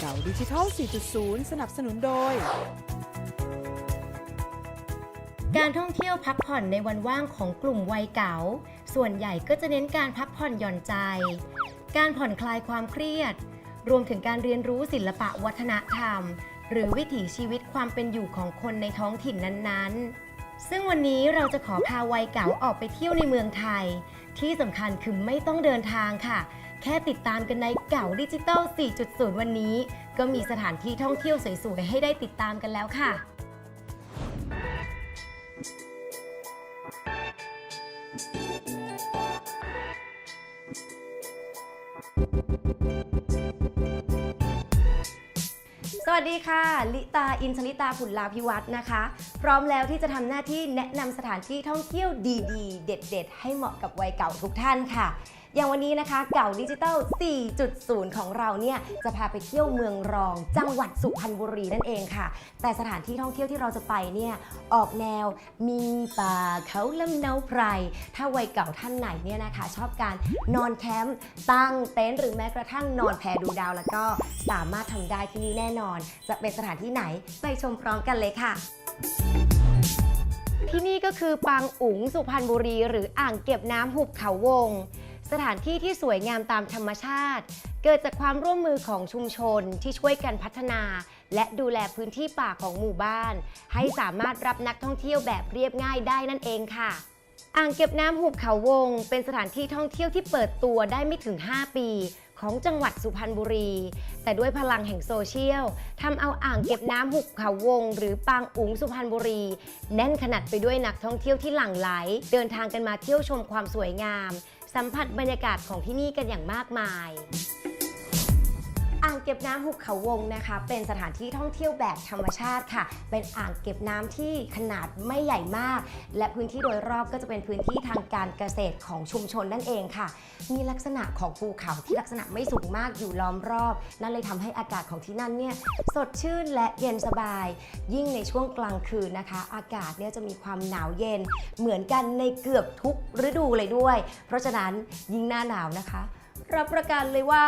เก่าดิจิทัล 4.0 สนับสนุนโดย การท่องเที่ยวพักผ่อนในวันว่างของกลุ่มวัยเก่าส่วนใหญ่ก็จะเน้นการพักผ่อนหย่อนใจ การผ่อนคลายความเครียด รวมถึงการเรียนรู้ศิลปะวัฒนธรรม หรือวิถีชีวิตความเป็นอยู่ของคนในท้องถิ่นนั้นๆ ซึ่งวันนี้เราจะขอพาวัยเก่าออกไปเที่ยวในเมืองไทย ที่สำคัญคือไม่ต้องเดินทางค่ะ แค่ติดตามกันในเก่าดิจิตอล 4.0 วันนี้ ก็มีสถานที่ท่องเที่ยวสวยๆ ให้ได้ติดตามกันแล้วค่ะ สวัสดีค่ะ ลิตา อินชลิตาผุนลาพิวัฒน์นะคะ พร้อมแล้วที่จะทำหน้าที่แนะนำสถานที่ท่องเที่ยวดีๆ เด็ด ๆ ให้เหมาะกับวัยเก่าทุกท่านค่ะ อย่างวันนี้นะคะเก่าดิจิตอล 4.0 ของเราเนี่ยจะพาไปเที่ยวเมืองรอง จังหวัดสุพรรณบุรีนั่นเองค่ะ แต่สถานที่ท่องเที่ยวที่เราจะไปเนี่ยออกแนวมีป่าเขาลำเนาไพร ถ้าวัยเก่าท่านไหนเนี่ยนะคะ ชอบการนอนแคมป์ตั้งเต็นท์หรือแม้กระทั่งนอนแพดูดาวแล้วก็สามารถทำได้ที่นี่แน่นอน จะเป็นสถานที่ไหนไปชมพร้อมกันเลยค่ะที่นี่ก็คือปางอุ๋งสุพรรณบุรี หรืออ่างเก็บน้ำหุบเขาวง สถานที่ที่สวยงามตามธรรมชาติ เกิดจากความร่วมมือของชุมชนที่ช่วยกันพัฒนา และดูแลพื้นที่ป่าของหมู่บ้าน ให้สามารถรับนักท่องเที่ยวแบบเรียบง่ายได้นั่นเองค่ะอ่างเก็บน้ำหุบเขาวง เป็นสถานที่ท่องเที่ยวที่เปิดตัวได้ไม่ถึง 5 ปี ของจังหวัดสุพรรณบุรี แต่ด้วยพลังแห่งโซเชียลทำเอาอ่างเก็บน้ำหุบเขาวง หรือปางอุ๋งสุพรรณบุรี แน่นขนาดไปด้วยนักท่องเที่ยวที่หลั่งไหล เดินทางกันมาเที่ยวชมความสวยงาม สัมผัสบรรยากาศของที่นี่กันอย่างมากมาย เก็บน้ำหุบเขาวงนะคะ เป็นสถานที่ท่องเที่ยวแบบธรรมชาติค่ะ เป็นอ่างเก็บน้ำที่ขนาดไม่ใหญ่มาก และพื้นที่โดยรอบก็จะเป็นพื้นที่ทางการเกษตรของชุมชนนั่นเองค่ะ มีลักษณะของภูเขาที่ลักษณะไม่สูงมากอยู่ล้อมรอบ นั่นเลยทำให้อากาศของที่นั่นเนี่ยสดชื่นและเย็นสบาย ยิ่งในช่วงกลางคืนนะคะ อากาศเนี่ยจะมีความหนาวเย็น เหมือนกันในเกือบทุกฤดูเลยด้วย เพราะฉะนั้นยิ่งหน้าหนาวนะคะ รับประกันเลยว่า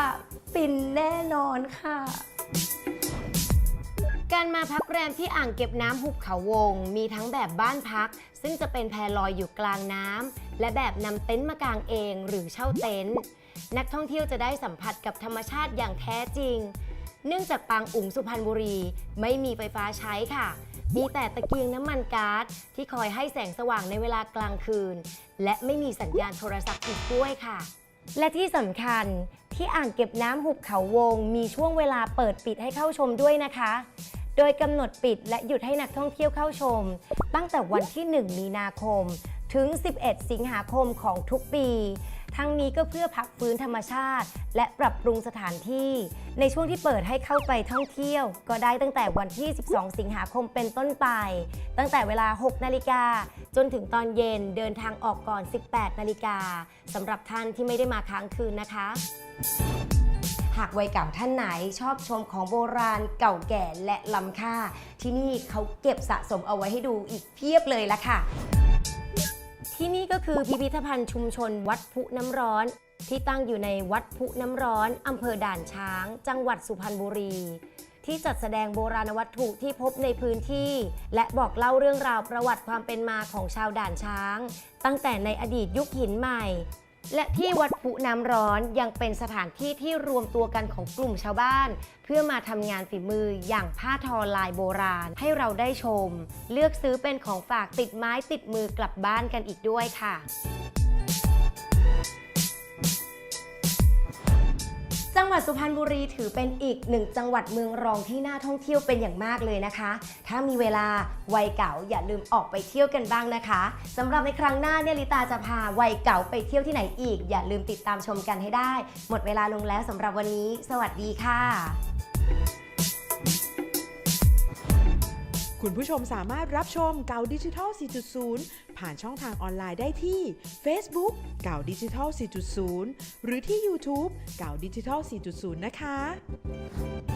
ฟินแน่นอนค่ะ การมาพักแรมที่อ่างเก็บน้ำหุบเขาวง มีทั้งแบบบ้านพัก ซึ่งจะเป็นแพลอยอยู่กลางน้ำและแบบนำเต็นท์มากางเองหรือเช่าเต็นท์นักท่องเที่ยวจะได้สัมผัสกับธรรมชาติอย่างแท้จริง เนื่องจากปางอุ๋งสุพรรณบุรี ไม่มีไฟฟ้าใช้ค่ะ มีแต่ตะเกียงน้ำมันก๊าซที่คอยให้แสงสว่างในเวลากลางคืน และไม่มีสัญญาณโทรศัพท์อีกด้วยค่ะ และที่สำคัญที่อ่างเก็บน้ำหุบเขาวง มีช่วงเวลาเปิดปิดให้เข้าชมด้วยนะคะ โดยกำหนดปิดและหยุดให้นักท่องเที่ยวเข้าชม ตั้งแต่วันที่ 1 มีนาคม ถึง 11 สิงหาคมของทุกปี ทั้งนี้ก็เพื่อพักฟื้นธรรมชาติ และปรับปรุงสถานที่ ในช่วงที่เปิดให้เข้าไปท่องเที่ยว ก็ได้ตั้งแต่วันที่ 12 สิงหาคมเป็นต้นไป ตั้งแต่เวลา 6 นาฬิกา จนถึงตอนเย็นเดินทางออกก่อน 18 นาฬิกาสำหรับท่านที่ไม่ได้มาค้างคืนนะคะ หากวัยเก่าท่านไหนชอบชมของโบราณเก่าแก่และล้ำค่า ที่นี่เขาเก็บสะสมเอาไว้ให้ดูอีกเพียบเลยละค่ะ ที่นี่ก็คือพิพิธภัณฑ์ชุมชนวัดพุน้ำร้อน ที่ตั้งอยู่ในวัดพุน้ำร้อนอำเภอด่านช้าง จังหวัดสุพรรณบุรี ที่จัดแสดงโบราณวัตถุที่พบในพื้นที่ และบอกเล่าเรื่องราวประวัติความเป็นมาของชาวด่านช้าง ตั้งแต่ในอดีตยุคหินใหม่ และที่วัดปุน้ำร้อนยังเป็นสถานที่ที่รวมตัวกันของกลุ่มชาวบ้าน เพื่อมาทำงานฝีมืออย่างผ้าทอลายโบราณให้เราได้ชม เลือกซื้อเป็นของฝากติดไม้ติดมือกลับบ้านกันอีกด้วยค่ะ จังหวัดสุพรรณบุรีถือเป็นอีกหนึ่งจังหวัดเมืองรองที่น่าท่องเที่ยวเป็นอย่างมากเลยนะคะ ถ้ามีเวลาวัยเก่าอย่าลืมออกไปเที่ยวกันบ้างนะคะสำหรับในครั้งหน้าเนี่ยลิตาจะพาวัยเก่าไปเที่ยวที่ไหนอีก อย่าลืมติดตามชมกันให้ได้ หมดเวลาลงแล้วสำหรับวันนี้ สวัสดีค่ะ คุณผู้ชมสามารถรับชมเก่าดิจิทัล 4.0 ผ่านช่องทางออนไลน์ได้ที่ Facebook เก่าดิจิทัล 4.0 หรือที่ YouTube เก่าดิจิทัล 4.0 นะคะ